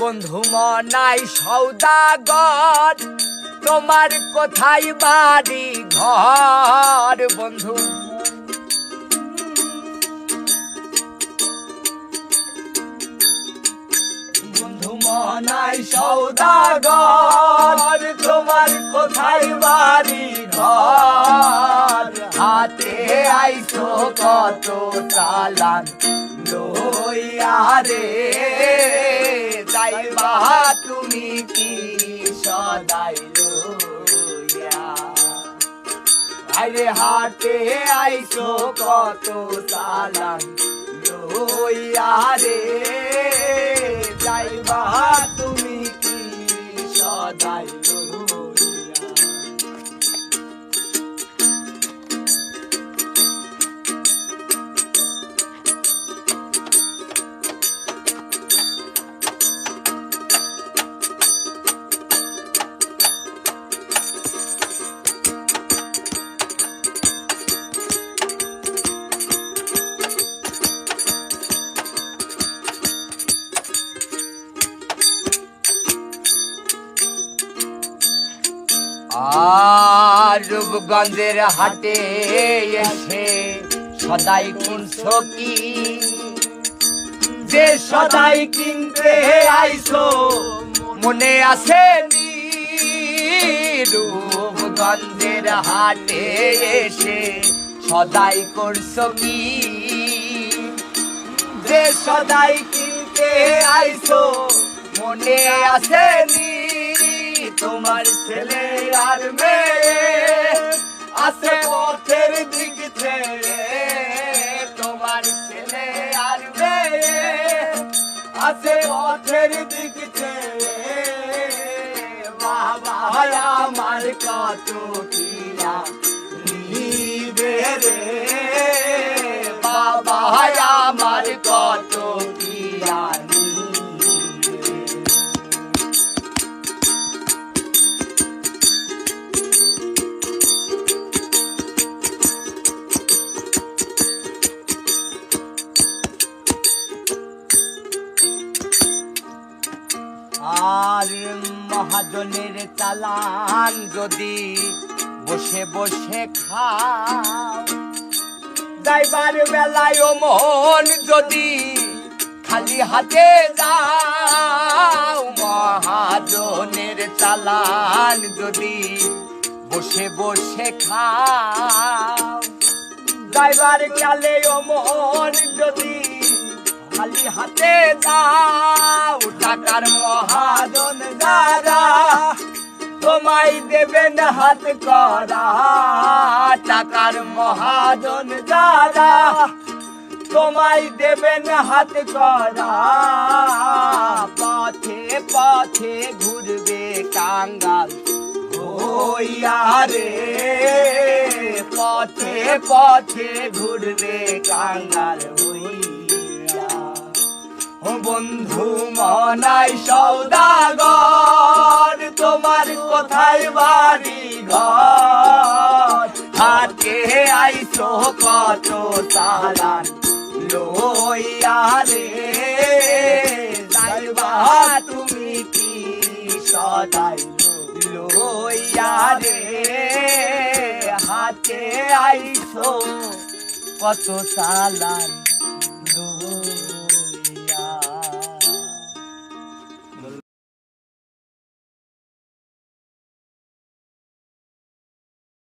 বন্ধু মনাই সৌদাগর, তোমার কোথায় বাড়ি ঘর, বন্ধু? বন্ধু মনাই সৌদাগর, তোমার কোথায় বাড়ি ঘর? হাতে আইছো কত চালান, লইয়া রে। যাইবা তুমি কি সদাই আরে হাটে আইছো, কত সালাম লইয়া রে? যাইবা তুমি কি সদাই আর রূপগঞ্জের হাটে এসে সদাই কিনছো কি? যে সদাই কিনতে আইছো, মনে আছে রূপগঞ্জের হাটে এসে সদাই করছ কি? যে সদাই কিনতে আইছো, মনে আছে নি তোমার ছেলে আর মেয়ে আছে পথের দিক ছেড়ে। তোমার ছেলে আর মেয়ে আছে পথের দিক ছেড়ে। বাবা আমার কত কিনা, নিবে রে। মহাজনের চালান যদি বসে বসে খাও। যাইবার বেলায় মন যদি খালি হাতে যাও মহাজনের চালান যদি বসে বসে খাও। যাইবার ও মন যদি খালি হাতে যাও টাকার মহাজন যারা তোমায় দেবেন হাত করা টাকার মহাজন যারা তোমায় দেবেন হাত করা, পথে পথে ঘুরবে কাঙ্গাল রে, পথে পথে ঘুরবে কাঙ্গাল হইয়া। বন্ধু মনাই সৌদাগর, তোমার কোথায় বাড়ি ঘর? হাতে আইসো কত তালান লইয়া রে? যাইবা তুমি কি সদাই লইয়া রে? হাতে আইসো কত তালান